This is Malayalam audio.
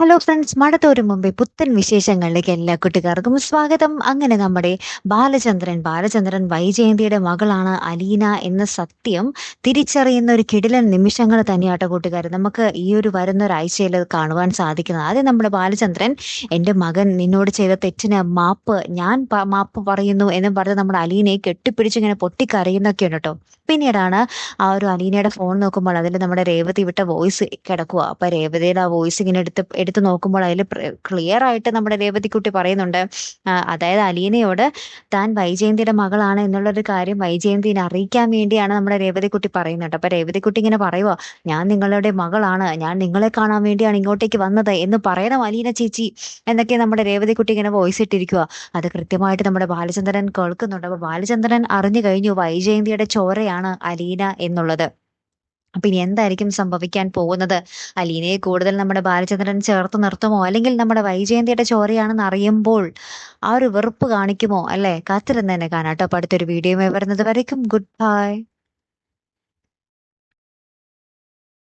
ഹലോ ഫ്രണ്ട്സ് മടത്തോരു മുമ്പേ പുത്തൻ വിശേഷങ്ങളിലേക്ക് എല്ലാ കുട്ടികാർക്കും സ്വാഗതം. അങ്ങനെ നമ്മുടെ ബാലചന്ദ്രൻ ബാലചന്ദ്രൻ വൈജയന്തിയുടെ മകളാണ് അലീന എന്ന സത്യം തിരിച്ചറിയുന്ന ഒരു കിടിലൻ നിമിഷങ്ങൾ തന്നെയാട്ടോ കൂട്ടുകാർ നമുക്ക് ഈ ഒരു വരുന്ന ഒരാഴ്ചയിൽ കാണുവാൻ സാധിക്കുന്നത്. ആദ്യം നമ്മുടെ ബാലചന്ദ്രൻ എന്റെ മകൻ നിന്നോട് ചെയ്ത തെറ്റിന് മാപ്പ് ഞാൻ മാപ്പ് പറയുന്നു എന്നും പറഞ്ഞ് നമ്മുടെ അലീനയെ കെട്ടിപ്പിടിച്ച് ഇങ്ങനെ പൊട്ടിക്കരയുന്നൊക്കെ ഉണ്ട് കേട്ടോ. പിന്നീടാണ് ആ ഒരു അലീനയുടെ ഫോൺ നോക്കുമ്പോൾ അതിൽ നമ്മുടെ രേവതി വിട്ട വോയിസ് കിടക്കുക അപ്പൊ രേവതിയുടെ ആ വോയിസ് ഇങ്ങനെ എടുത്ത് എടുത്ത് നോക്കുമ്പോൾ അതിൽ ക്ലിയർ ആയിട്ട് നമ്മുടെ രേവതിക്കുട്ടി പറയുന്നുണ്ട് അതായത് അലീനയോട് താൻ വൈജയന്തിയുടെ മകളാണ് എന്നുള്ളൊരു കാര്യം വൈജയന്തിനെ അറിയിക്കാൻ വേണ്ടിയാണ് നമ്മുടെ രേവതിക്കുട്ടി പറയുന്നുണ്ട് അപ്പൊ രേവതിക്കുട്ടി ഇങ്ങനെ പറയുവോ ഞാൻ നിങ്ങളുടെ മകളാണ് ഞാൻ നിങ്ങളെ കാണാൻ വേണ്ടിയാണ് ഇങ്ങോട്ടേക്ക് വന്നത് എന്ന് പറയണം അലീന ചേച്ചി എന്നൊക്കെ നമ്മുടെ രേവതിക്കുട്ടി ഇങ്ങനെ വോയിസ് ഇട്ടിരിക്കുക അത് കൃത്യമായിട്ട് നമ്മുടെ ബാലചന്ദ്രൻ കേൾക്കുന്നുണ്ട്. അപ്പൊ ബാലചന്ദ്രൻ അറിഞ്ഞു കഴിഞ്ഞു വൈജയന്തിയുടെ ചോരയാണ് അലീന എന്നുള്ളത്. അപ്പൊ ഇനി എന്തായിരിക്കും സംഭവിക്കാൻ പോകുന്നത്? അലീനയെ കൂടുതൽ നമ്മുടെ ബാലചന്ദ്രൻ ചേർത്ത് നിർത്തുമോ? അല്ലെങ്കിൽ നമ്മുടെ വൈജയന്തിയുടെ ചോരയാണെന്ന് അറിയുമ്പോൾ ആ ഒരു വെറുപ്പ് കാണിക്കുമോ? അല്ലെ? കാത്തിരുന്ന് തന്നെ കാണാട്ടോ അടുത്തൊരു വീഡിയോ വരുന്നത് വരയ്ക്കും ഗുഡ് ബൈ